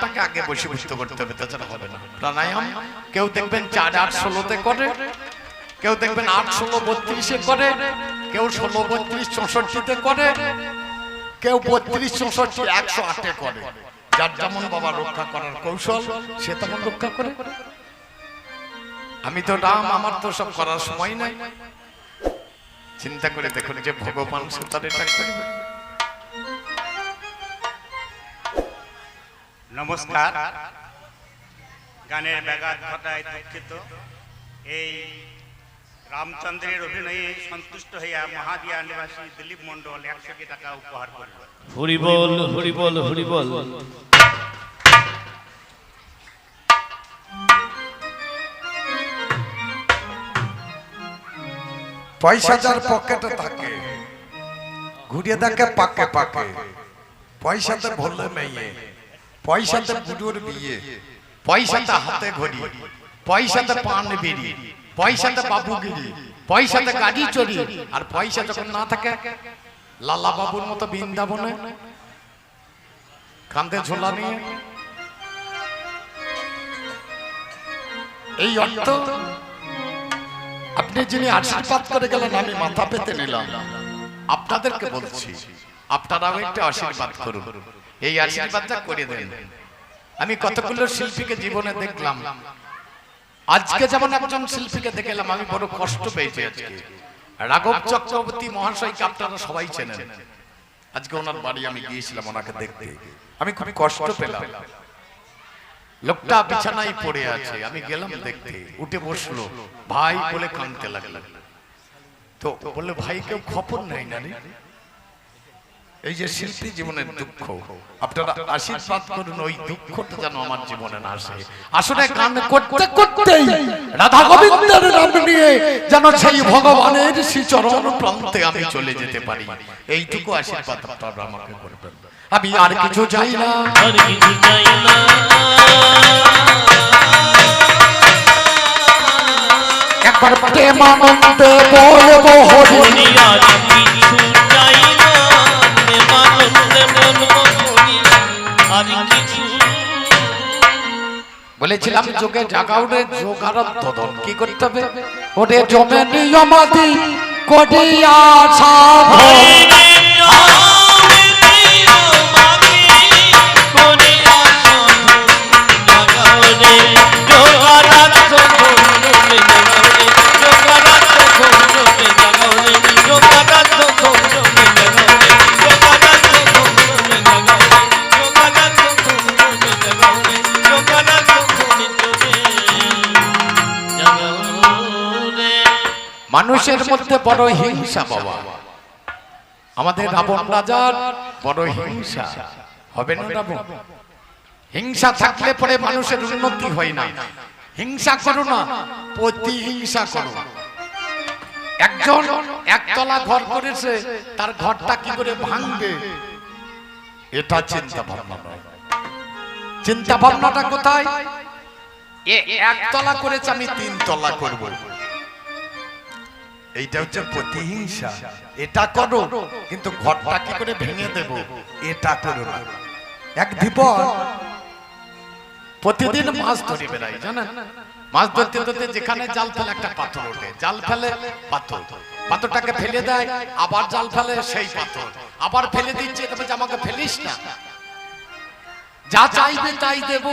প্রাণায়ামটাকে আগে বসীভূত করতে হবে, তাছাড়া হবে না। প্রাণায়াম, কেউ দেখবেন চার আট ষোলোতে করে, কেউ দেখবেন আট ষোলো বত্রিশে করে, কেউ ষোলো বত্রিশ চৌষট্টিতে করে, কেউ বত্রিশ চৌষট্টি একশো আটে করে। যার যেমন বাবা রক্ষা করার কৌশল, সে তেমন রক্ষা করে। আমি তো রাম, আমার তো সব করার সময় নাই। চিন্তা করে দেখুন যে ভগবান সুতার করবে নমস্কার। গানের ব্যাঘাত ঘটায় দুঃখিত। এই রামচন্দ্রের অভিনয়ে সন্তুষ্ট হইয়া মহাদিয়া নিবাসী দিলীপ মণ্ডল একশোটি টাকা উপহার করল হরিবল হরিবল হরিবল পয়সা যার পকেটে থাকে ঘুরিয়ে দেখে পাকে পাকে। পয়সাতে ভরলে মেয়ে। পয়সাতে বুড়োর বিয়ে পয়সাতে হাতে ঘড়ি পয়সাতে পান বিড়ি পয়সাতে বাবুগিরি পয়সাতে গাড়ি চড়ি আর পয়সা যখন না থাকে লালা বাবুর মতো বৃন্দাবনে কান্দে ঝোলা নিয়ে। এই অর্থ আপনি যিনি আশীর্বাদ করে গেলেন আমি মাথা পেতে নিলাম। আপনাদেরকে বলছি আপনারাও একটা আশীর্বাদ করুন। এই আশীর্বাদটা করে দেন। আমি কতগুলো শিল্পীকে জীবনে দেখলাম। আজকে যেমন একজন শিল্পীকে দেখলাম, আমি বড় কষ্ট পেয়েছি আজকে। রাঘব চক্রবর্তী মহাশয়কে আপনারা সবাই চেনেন? আজকে ওনার বাড়ি আমি গিয়েছিলাম ওনাকে দেখতে। আমি খুব কষ্ট পেলাম। লোকটা বিছানায় পড়ে আছে। আমি গেলাম দেখতে। উঠে বসল। ভাই বলে কাঁদতে লাগল। তো বলল, ভাই, কেউ খবর নেই না রে এই যে শিল্পী জীবনের দুঃখ আপনারা আশীর্বাদ করুন ওই দুঃখটা যেন আমার জীবনে না আসে। আসলে গান করতে করতেই রাধা গোবিন্দের নাম নিয়ে যেন সেই ভগবানের শ্রীচরণ প্রান্তে আমি চলে যেতে পারি। এইটুকু আশীর্বাদ আপনারা আমাকে করবেন। আমি আর কিছু চাই না। আর কিছু চাই না। একবার প্রেমানন্দে বলব হরি বলেছিলাম যোগে জাগাউরে যোগারত্তদন কি করতে হবে? ওরে জমে নিয়মাদি করিয়া সাধন। মানুষের মধ্যে বড় হিংসা বাবা। আমাদের রাবণ রাজার বড় হিংসা। হবে না রাবণ? হিংসা থাকলে পরে মানুষের উন্নতি হয় না। হিংসা করো না। প্রতিহিংসা করো। একজন একতলা ঘর করেছে তার ঘরটা কি করে ভাঙবে? এটা চিন্তা ভাবনা নয়। চিন্তা ভাবনাটা কোথায়? এ একতলা করেছে আমি তিন তলা করব। এইটা হচ্ছে প্রতিহিংসা। এটা করো কিন্তু ঘরটা কি করে ভেঙে দেব? এটা করো না। এক ধীপর প্রতিদিন মাছ ধরে বেড়াই জানেন? মাছ ধরতে ধরতে যেখানে জাল ফেলে একটা পাথর ওঠে। জাল ফেলে পাথর। পাথরটাকে ফেলে দেয় আবার জাল ফেলে সেই পাথর। আবার ফেলে দিচ্ছে তবে যে আমাকে ফেলিস না। যা চাইবে তাই দেব।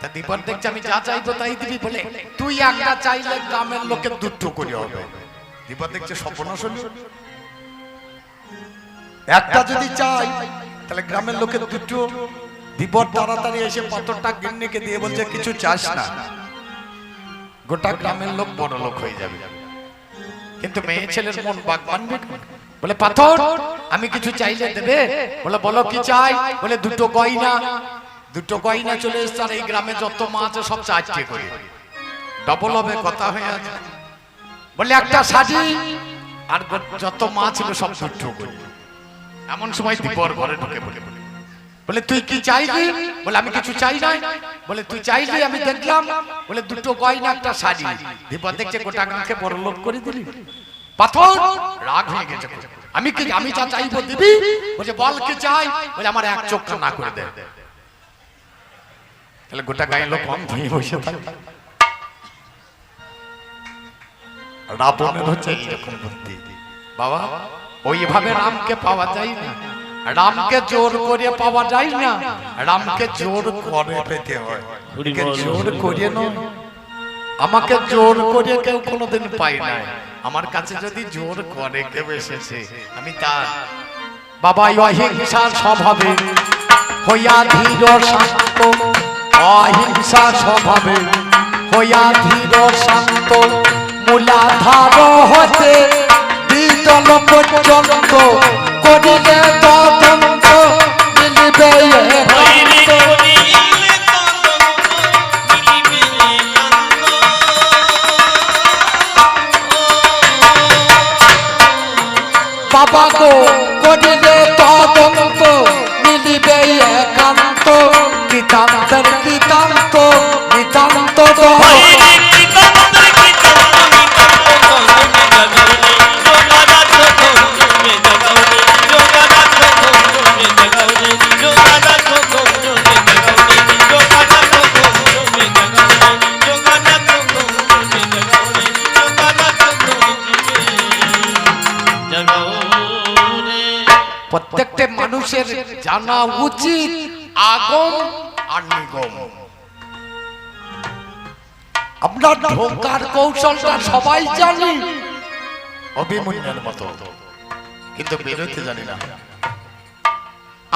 তা দীপন দেখছে আমি যা চাইব তাই দিবি বলে? তুই একটা চাইলে গ্রামের লোকের দুটো করে হবে। দেখছে হলো একটা যদি চাই তাহলে গ্রামের লোকের দুটো তাড়াতাড়ি এসে পাথরটা গিন্নিকে দিয়ে বলছে কিছু চাস না। গোটা গ্রামের লোক বড় লোক হয়ে যাবে। কিন্তু মেয়ে ছেলের মন বাগ মানবে বলে পাথর আমি কিছু চাইলে দেবে? বলে বলো কি চাই? বলে দুটো গয়না। দুটো গয়না চলে এসছে আর এই গ্রামে যত মা আছে সব চারটে করে। ডবল হবে কথা হয়ে আছে। বলে, একটা সাজি আর যত মা ছিল সব করে। এমন সময় দীপর ঘরে ঢুকে বলে বলে বলে তুই কি চাইলি বলে, আমি কিছু চাই নাই। বলে, তুই চাইলি, আমি দেখলাম। বলে, দুটো গয়না, একটা শাড়ি দীপা দেখছে গোটা গাঁকে বড় লোক করে দিলি। পাথর রাগ হয়ে গেছে আমি কি, আমি যা চাইব দিবি? বলছে বল কি চাই? বলে, আমার এক চোখ না করে দে। তাহলে গোটা গায়ে লোক কম ধুয়ে বসে থাকে। রাবণের হচ্ছে এইরকম বুদ্ধি বাবা ওইভাবে রামকে পাওয়া যায় না। রামকে জোর করে পাওয়া যায় না। রামকে জোর করে পেতে হয়। জোর করে নয় আমাকে জোর করে কেউ কোনোদিন পাই না আমার কাছে যদি জোর করে কেউ এসেছে আমি তার বাবা এই অহিংসা স্বভাবে হইয়া ধীর শান্ত অহিংসা স্বভাবে হইয়া ধীর শান্ত মূলাধার হতে দ্বিতল পর্যন্ত করিলে তদন্ত মিলিবে মানুষের জানা উচিত আগম আর নিগম। আমরা ঢোকার কৌশলটা সবাই জানি, অভিমন্যের মতো। কিন্তু বেরোতে জানি না।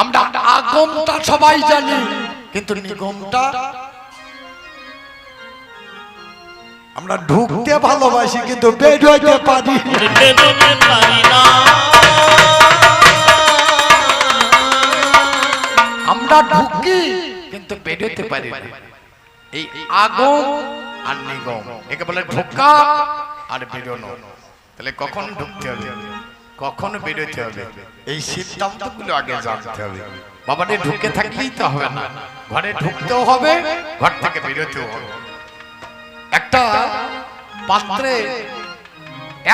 আমরা আগমটা সবাই জানি, কিন্তু নিগমটা আমরা ঢুকতে ভালোবাসি, কিন্তু বেরোতে পারি না। আমরা ঢুকি, কিন্তু বেরোতে পারি না। এই আগম আর নিগম, একে বলে ঢোকা আর বেরোনো। তাহলে কখন ঢুকতে হবে? কখন বেরোতে হবে? এই সিদ্ধান্তগুলো আগে জানতে হবে। বাবারে ঢুকে থাকলেই তো হবে না। ঘরে ঢুকতেও হবে, ঘর থেকে বেরোতেও হবে। একটা পাত্রে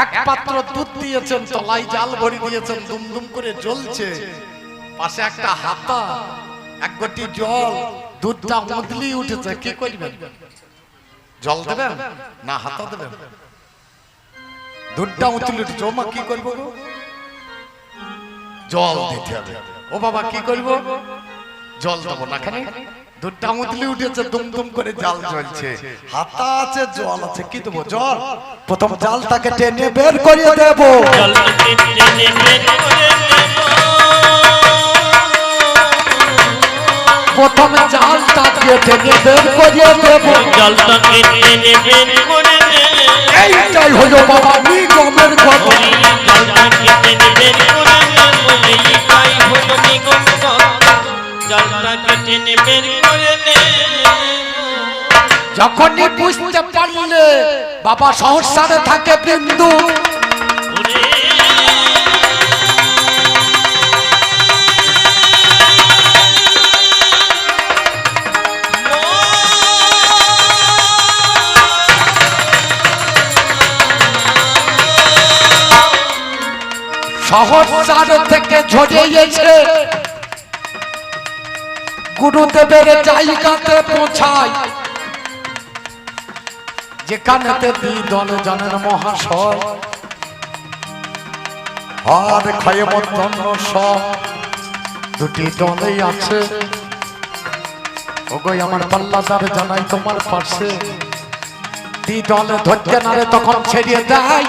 এক পাত্র দুধ দিয়েছেন, তলায় জাল ভরে দিয়েছেন, দুমদুম করে জ্বলছে। পাশে একটা হাতা এক গটি জল, দুধটা মুদলি উঠেছে, কি করবেন জল দেবেন? না, হাতা দেবেন? দুধটা উতলি উঠেছে ও মা কি করব? জল দিতে হবে। ও বাবা, কি করব জল দেবো না খানে দুধটা মুদলি উঠেছে, দুমদুম করে জাল জ্বলছে। হাতা আছে, জল আছে, কি দেবো? জল? প্রথম জালটাকে টেনে বের করিয়ে দেবো। জলকে টেনে বের করে প্রথমে জালটাকে টেনে বের করিয়ে দেব। জলটাকে টেনে বের করে এইটাই হলো বাবা নিগমের কথা করে এইটাই হলো নিগম যখনই বুঝতে পারলে বাবা থাকে বিন্দু। সহস্রার থেকে ঝরিয়েছে। গুরুদেবের জায়গাতে পৌঁছায়। যেখানেতে দ্বিদল জনের মহাশয়। আর ক্ষয় মধ্যন সব দুটি দলেই আছে। ওগোই আমার পাল্লাদার জানাই তোমার পাশে। দ্বি দলে ধরতে নারে তখন ছেড়িয়ে দেয়।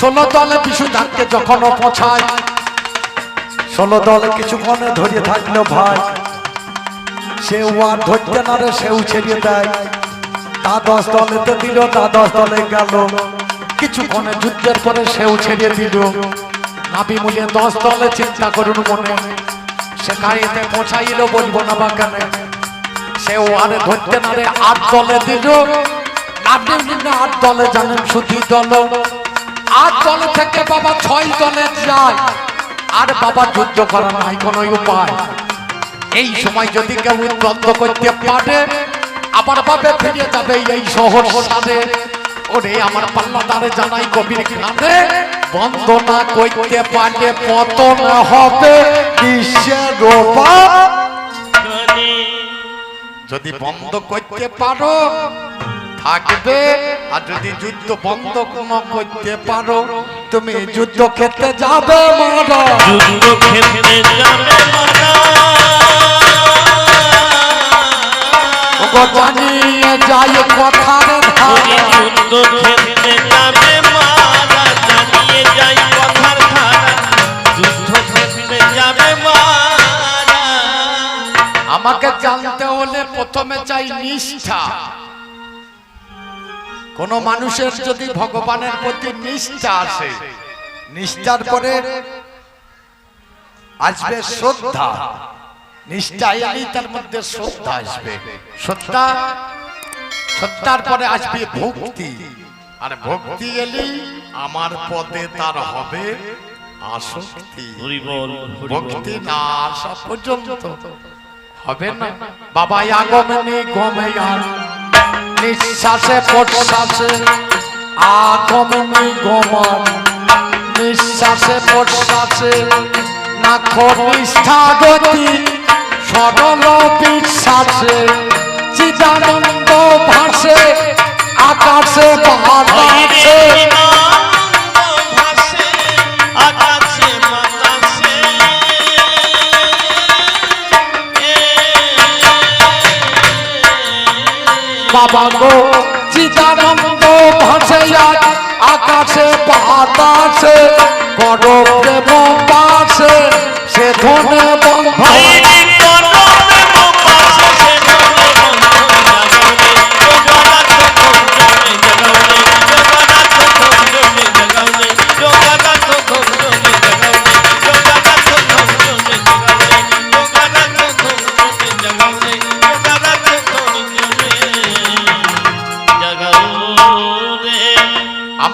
ষোলো দলে বিশুধানকে যখন ও পৌঁছায়। ষোলো দলে কিছুক্ষণে ধরিয়ে থাকল ভাই। সেও আর ধরতে নারে সেও ছেড়িয়ে দেয়। তা দশ দলেতে দিল তা দশ দলে গেল। কিছুক্ষণে যুদ্ধের পরে সেও ছেড়ে দিল। নাবি মূল্যে দশ দলে চিন্তা করুন মনে। সে গাড়িতে পৌঁছাইল বলব না কেন। সেও আরে ধরতে নারে আট দলে দিল। নাবি মূল্যে আট দলে জানেন শুধু দল। আট দল থেকে বাবা ছয় দলে যায়। আর বাবা যুদ্ধ করা নাই কোনো উপায়। এই সময় যদি কেউ দ্বন্দ্ব করতে পারে আবার ভাবে ফিরে যাবে এই শহর সাথে। ওরে আমার পাল্লাদারে জানাই কবির খানে বন্দনা করতে পারলে পতন হবে বিশ্বের যদি বন্ধ করতে পারো থাকবে। আর যদি যুদ্ধ বন্ধ কোনো করতে পারো তুমি যুদ্ধ খেতে যাবে মারা। যুদ্ধ ক্ষেত্রে যাবে মারা। জানিয়ে যাই কথার ধারা। যুদ্ধ ক্ষেত্রে যাবে মারা। জানিয়ে যাই কথার ধারা। যুদ্ধ ক্ষেত্রে যাবে মারা। আমাকে জানতে হলে প্রথমে চাই নিষ্ঠা। কোন মানুষের যদি ভগবানের প্রতি নিষ্ঠা আসে নিষ্ঠার পরে আসবে শ্রদ্ধা। নিষ্ঠা এলেই তার মধ্যে শ্রদ্ধা আসবে। শ্রদ্ধা শ্রদ্ধার পরে আসবে ভক্তি। আর ভক্তি এলেই আমার পদে তার হবে আসক্তি। ভক্তি না আসা পর্যন্ত হবে না। বাবা আগমনে গমে আর নিঃশ্বাসে প্রশ্বাসে আগমনে গমন নিঃশ্বাসে প্রশ্বাসে নাখো নিষ্ঠা গতি সরল বিশ্বাসে চিদানন্দ ভাসে আকাশে বাতাসে আকাশে বাবা গো চিদানন্দ ভাসে আজ আকাশে বাতাসে করো প্রেম পাশে সে ধনে বন্ধ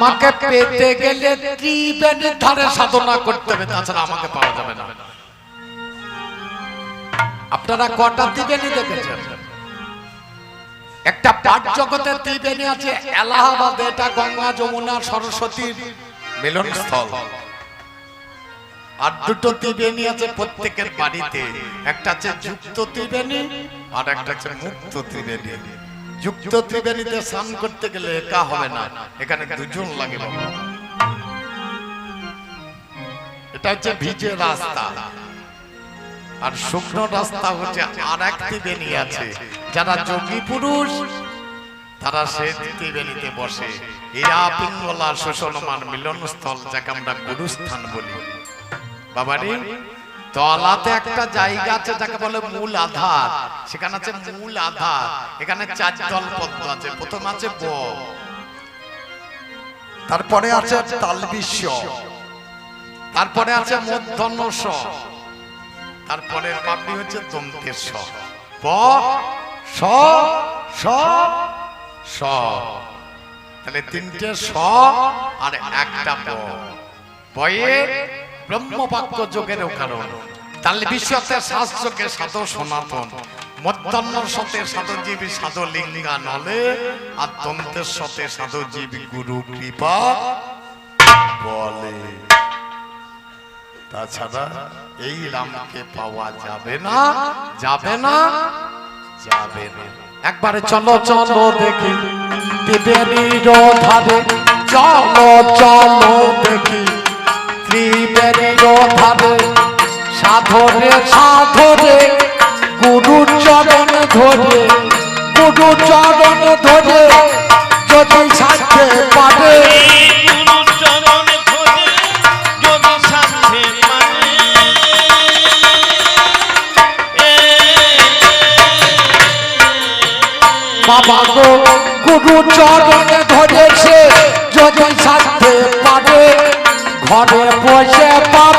আমাকে পেতে গেলে ত্রিবেণীর ধারে সাধনা করতে হবে? তাছাড়া আমাকে পাওয়া যাবে না। আপনারা কটা ত্রিবেণী দেখেছেন? একটা পাঠ জগতের ত্রিবেণী আছে, এলাহাবাদ, এটা গঙ্গা, যমুনা সরস্বতীর মিলনস্থল। আর দুটো ত্রিবেণী আছে প্রত্যেকের বাড়িতে। একটা আছে যুক্ত ত্রিবেণী আর একটা আছে মুক্ত ত্রিবেণী। যুক্ত ত্রিবেণীতে স্নান করতে গেলে একা হবে না। এখানে দুজন লাগে এটা হচ্ছে ভিজে রাস্তা। আর শুকনো রাস্তা হচ্ছে আর এক ত্রিবেণী আছে। যারা যোগী পুরুষ, তারা সে ত্রিবেণীতে বসে। এরা পিঙ্গলা শোষণমান মিলনস্থল যাকে আমরা গুরুস্থান বলি। বাবারে তলাতে একটা জায়গা আছে, যাকে বলে মূল আধার। সেখানে আছে মূল আধার। এখানে চার দল পদ্ম আছে। প্রথম আছে ব। তারপরে আছে তালবিশ্ব তারপরে আছে মধ্যন্ন স তারপরে পাপড়ি হচ্ছে দন্তের স প স স স। তাহলে তিনটে স আর একটা প বয়ে ব্রহ্মবাক্য যোগের কারণ। তাহলে বিশ্বতে সাধ সনাতন তাছাড়া এই রামকে পাওয়া যাবে না যাবে না যাবে না। একবারে চলো চলো দেখি চলো চলো দেখি। ত্রিবেণীর ধারে সাধরে সাধরে গুরু চরণ ধরে গুরু চরণ ধরে যদি সাথে পারে। মানে বাবা গো গুরু চরণে ধরেছে যদি সাথে পারে। ঘরে বসে পা